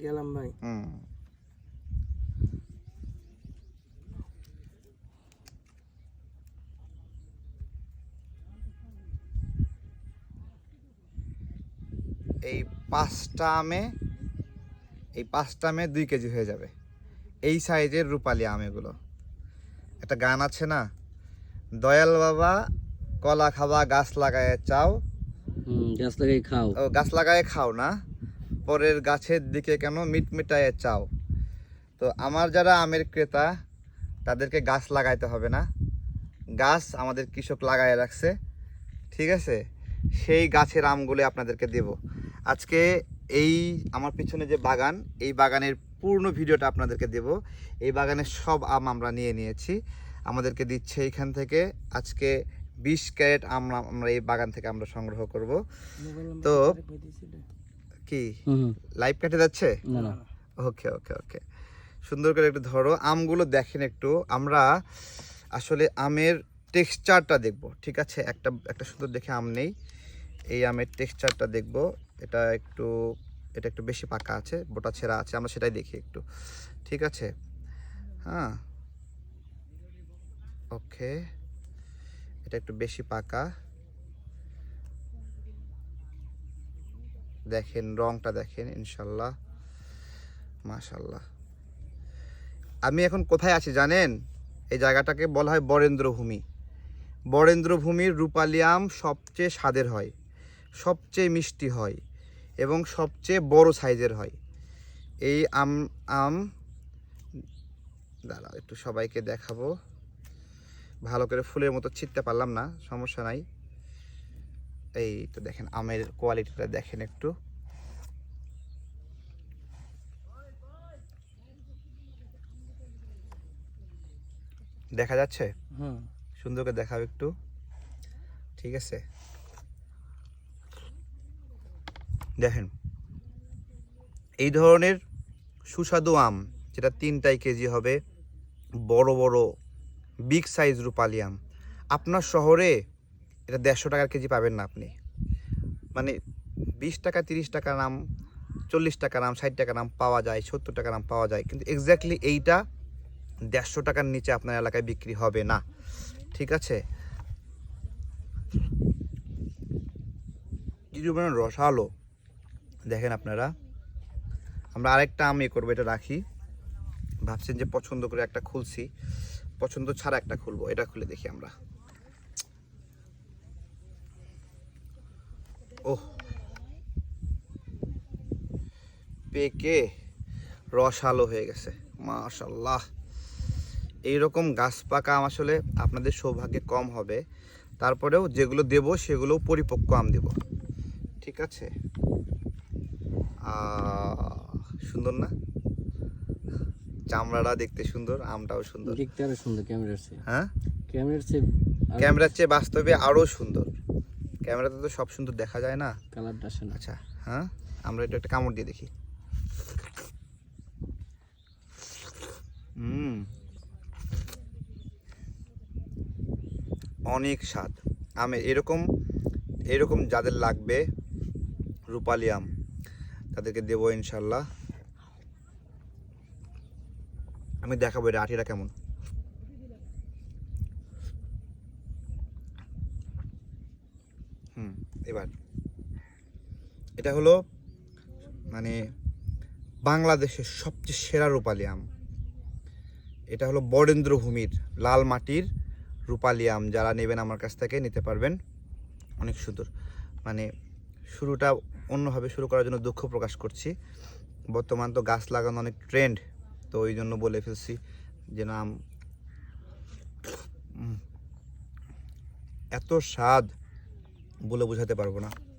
গেলাম ভাই। হুম। এই পাঁচটা আমে এই পাঁচটা আমে দুই কেজি হয়ে যাবে। এই সাইজের রূপালি আম এগুলো। একটা গান আছে না? দয়াল বাবা কলা খাবা গাছ লাগায় চাও। গাছ লাগাই খাও। ও গাছ লাগায় খাও না? পরের গাছের দিকে কেন মিট মিটায়ে চাও? তো আমার যারা আমের ক্রেতা তাদেরকে গাছ লাগাইতে হবে না। গাছ আমাদের কৃষক লাগায় রাখছে ঠিক আছে? সেই গাছের আমগুলো আপনাদেরকে দেব। আজকে এই আমার পিছনে যে বাগান এই বাগানের পূর্ণ ভিডিওটা আপনাদেরকে দেব। এই বাগানের সব আম আমরা নিয়ে নিয়েছি। আমাদেরকে দিচ্ছে এইখান থেকে আজকে বিশ ক্যারেট আম আমরা এই বাগান থেকে আমরা সংগ্রহ করব। তো কি? লাইভ কেটে যাচ্ছে? ওকে ওকে ওকে সুন্দর করে একটু ধরো। আমগুলো দেখেন একটু। আমরা আসলে আমের টেক্সচারটা দেখব ঠিক আছে? একটা একটা সুন্দর দেখে আম নেই। এই আমের টেক্সচারটা দেখব। এটা একটু এটা একটু বেশি পাকা আছে বোটা ছেঁড়া আছে আমরা সেটাই দেখি একটু। ঠিক আছে? হ্যাঁ। ওকে এটা একটু বেশি পাকা। দেখেন, রংটা দেখেন, ইনশাল্লাহ। মাশাল্লাহ। আমি এখন কোথায় আছি জানেন? এই জায়গাটাকে বলা হয় বরেন্দ্রভূমি। বরেন্দ্রভূমির রূপালি আম সবচেয়ে স্বাদের হয়, সবচেয়ে মিষ্টি হয় এবং সবচেয়ে বড় সাইজের হয়। এই আম আম দাঁড়া একটু সবাইকে দেখাবো। ভালো করে ফুলের মতো ছিটতে পারলাম না, সমস্যা নাই। এই তো দেখেন আমের কোয়ালিটিটা দেখেন একটু। দেখা যাচ্ছে? হুম। সুন্দর করে দেখাও একটু। ঠিক আছে? দেখেন এই ধরনের সুস্বাদু আম যেটা তিনটাই কেজি হবে বড় বড় বিগ সাইজ রূপালি আম আপনার শহরে এটা দেড়শো টাকার কেজি পাবেন না আপনি। মানে বিশ টাকা, তিরিশ টাকার নাম, চল্লিশ টাকা আম ষাট টাকার আম পাওয়া যায়, সত্তর টাকার আম পাওয়া যায়। কিন্তু এক্স্যাক্টলি এইটা দেড়শো টাকার নিচে আপনার এলাকায় বিক্রি হবে না। ঠিক আছে? কিছু মানে রসালো। দেখেন আপনারা, আমরা আরেকটা আম আমি করব, এটা রাখি। ভাবছেন যে পছন্দ করে একটা খুলছি, পছন্দ ছাড়া একটা খুলবো, এটা খুলে দেখি আমরা। ওহ। পেকে রসালো হয়ে গেছে। মাশাল্লাহ। এইরকম গাছ পাকা আম আসলে আপনাদের সৌভাগ্যে কম হবে। তারপরেও যেগুলো দেব সেগুলো পরিপক্ক আম দেব। ঠিক আছে? সুন্দর না? চামড়াটা দেখতে সুন্দর আমটাও সুন্দর। দেখতে আরও সুন্দর ক্যামেরার চেয়ে। হ্যাঁ? ক্যামেরার চেয়ে ক্যামেরার চেয়ে বাস্তবে আরও সুন্দর। ক্যামেরাতে তো সব সুন্দর দেখা যায় না? কালারটা আসে আচ্ছা হ্যাঁ? আমরা এটা একটা কামড় দিয়ে দেখি। হুম। অনেক স্বাদ। আমের এরকম এরকম যাদের লাগবে রূপালি আম তাদেরকে দেবো ইনশাল্লাহ। আমি দেখাবো এটা আঠিটা কেমন হুম এবার এটা হলো মানে বাংলাদেশের সবচেয়ে সেরা রূপালি আম। এটা হলো বরেন্দ্রভূমির লাল মাটির রূপালি আম। যারা নেবেন আমার কাছ থেকে নিতে পারবেন। অনেক সুন্দর। মানে শুরুটা অন্যভাবে শুরু করার জন্য দুঃখ প্রকাশ করছি। বর্তমান তো গাছ লাগানো অনেক ট্রেন্ড তো ওই জন্য বলে ফেলছি যে নাম এত স্বাদ বলে বোঝাতে পারব না।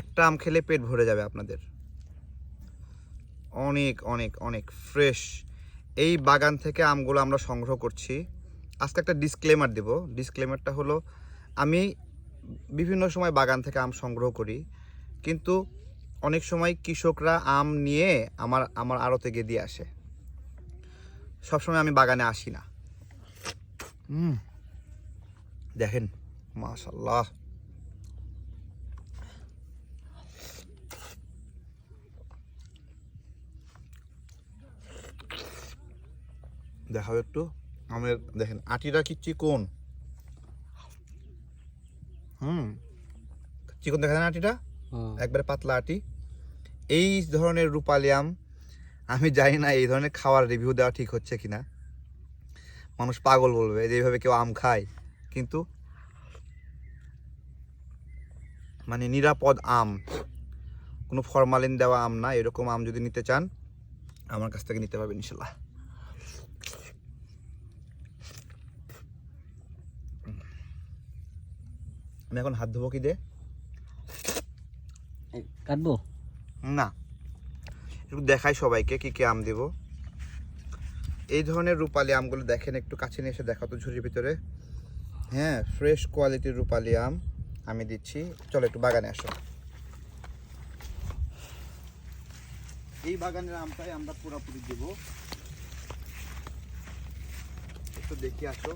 একটা আম খেলে পেট ভরে যাবে আপনাদের। অনেক অনেক অনেক ফ্রেশ এই বাগান থেকে আমগুলো আমরা সংগ্রহ করছি। আজকে একটা ডিসক্লেমার দেব। ডিসক্লেমারটা হলো, আমি বিভিন্ন সময় বাগান থেকে আম সংগ্রহ করি, কিন্তু অনেক সময় কৃষকরা আম নিয়ে আমার আমার আড়তে গিয়ে দিয়ে আসে। সবসময় আমি বাগানে আসি না। দেখেন মাশাল্লাহ দেখাও একটু। আমের দেখেন আটিটা কি চিকন? হুম। চিকন দেখা যায় না আটিটা? হ্যাঁ। একবারে পাতলা আটি। এই ধরনের রূপালি আম আমি জানি না এই ধরনের খাওয়ার রিভিউ দেওয়া ঠিক হচ্ছে কিনা। মানুষ পাগল বলবে যে এইভাবে কেউ আম খায়। কিন্তু মানে নিরাপদ আম কোনো ফরমালিন দেওয়া আম না এরকম আম যদি নিতে চান আমার কাছ থেকে নিতে পারবেন ইনশাল্লাহ। আমি এখন হাত ধোবো কি দে কাটবো? না। একটু দেখাই সবাইকে কি কি আম দেব। এই ধরনের রূপালি আমগুলো দেখেন একটু কাছে নিয়ে এসে দেখাও তো ঝুড়ির ভিতরে। হ্যাঁ ফ্রেশ কোয়ালিটির রূপালি আম আমি দিচ্ছি। চলো একটু বাগানে আসো। এই বাগানের আমটাই আমরা পুরোপুরি দেব। একটু দেখে আসো।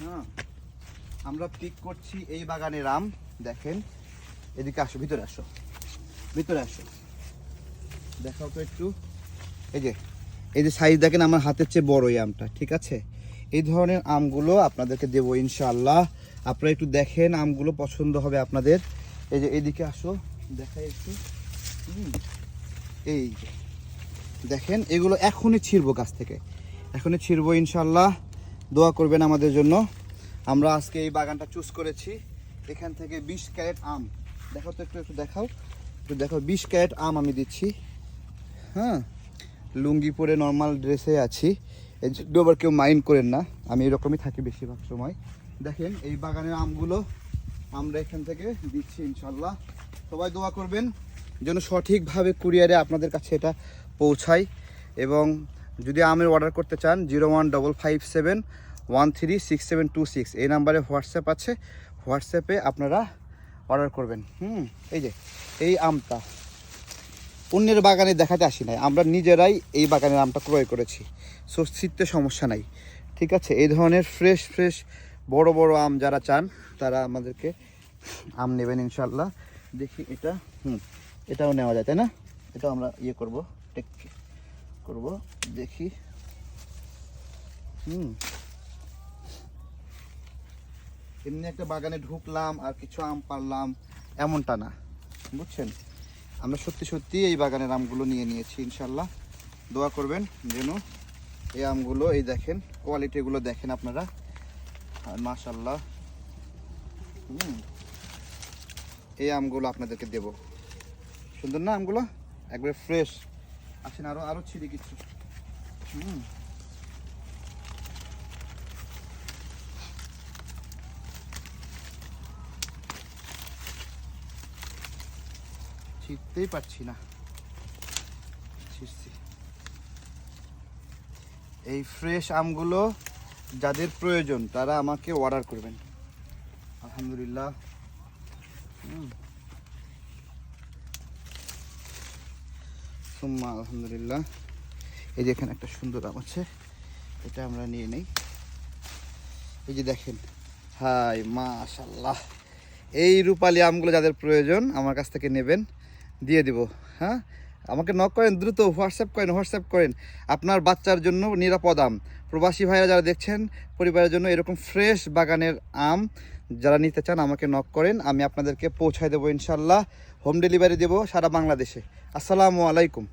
হ্যাঁ আমরা পিক করছি এই বাগানের আম, দেখেন। এদিকে আসো, ভিতরে আসো। ভিতরে আসো। দেখাও তো একটু। এই যে এই যে সাইজ দেখেন, আমার হাতের চেয়ে বড় এই আমটা, ঠিক আছে? এই ধরনের আমগুলো আপনাদেরকে দেবো ইনশাল্লাহ আপনারা একটু দেখেন আমগুলো পছন্দ হবে আপনাদের। এই যে, এদিকে আসো, দেখাই একটু। এই দেখেন, এগুলো এখনই ছিড়বো গাছ থেকে। এখনই ছিড়বো ইনশাল্লাহ দোয়া করবেন আমাদের জন্য। আমরা আজকে এই বাগানটা চুজ করেছি। এখান থেকে বিশ ক্যারেট আম। দেখাও তো একটু একটু দেখাও। একটু দেখো, বিশ ক্যারেট আম আমি দিচ্ছি। হ্যাঁ লুঙ্গি পরে নর্মাল ড্রেসে আছি। এই আবার কেউ মাইন্ড করেন না। আমি এরকমই থাকি বেশিরভাগ সময়। দেখেন, এই বাগানের আমগুলো আমরা এখান থেকে দিচ্ছি ইনশাল্লাহ সবাই দোয়া করবেন যেন সঠিকভাবে কুরিয়ারে আপনাদের কাছে এটা পৌঁছায়। এবং যদি আমের অর্ডার করতে চান zero one double five seven one three six seven two six এই নাম্বারে হোয়াটসঅ্যাপ আছে। হোয়াটসঅ্যাপে আপনারা অর্ডার করবেন। হুম, এই যে, এই আমটা। অন্যের বাগানে দেখাতে আসি নাই। আমরা নিজেরাই এই বাগানের আমটা ক্রয় করেছি। সো শীতে সমস্যা নাই। ঠিক আছে? এই ধরনের ফ্রেশ ফ্রেশ বড় বড় আম যারা চান, তারা আমাদেরকে আম নেবেন ইনশাল্লাহ দেখি এটা। হুম, এটাও নেওয়া যায়, তাই না? এটাও আমরা ইয়ে করব। টেক করব, দেখি। হুম। এমনি একটা বাগানে ঢুকলাম, আর কিছু আম পারলাম এমনটা না, বুঝছেন? আমরা সত্যি সত্যি এই বাগানের আমগুলো নিয়ে নিয়েছি, ইনশাল্লাহ। দোয়া করবেন যেন এই আমগুলো, এই দেখেন কোয়ালিটিগুলো দেখেন আপনারা। আর মাশাল্লাহ। হুম। এই আমগুলো আপনাদেরকে দেব। সুন্দর না আমগুলো? একবারে ফ্রেশ আসেন, আরও আরও ছিঁড়ি কিছু হুম। ছিঁড়তেই পারছি না। ছিঁড়ছি। এই ফ্রেশ আমগুলো যাদের প্রয়োজন, তারা আমাকে অর্ডার করবেন। আলহামদুলিল্লাহ হুম। সুম্মা, আলহামদুলিল্লাহ। এই যে এখানে একটা সুন্দর আম আছে, এটা আমরা নিয়ে নেই। এই যে দেখেন হাই মাশাল্লাহ এই রূপালি আমগুলো যাদের প্রয়োজন, আমার কাছ থেকে নেবেন, দিয়ে দিব হ্যাঁ? আমাকে নক করেন দ্রুত, হোয়াটসঅ্যাপ করেন হোয়াটসঅ্যাপ করেন। আপনার বাচ্চার জন্য নিরাপদ আম। প্রবাসী ভাইরা যারা দেখছেন, পরিবারের জন্য এরকম ফ্রেশ বাগানের আম যারা নিতে চান আমাকে নক করেন, আমি আপনাদেরকে পৌঁছায় দেবো ইনশাল্লাহ। হোম ডেলিভারি দেবো সারা বাংলাদেশে। আসসালামু আলাইকুম।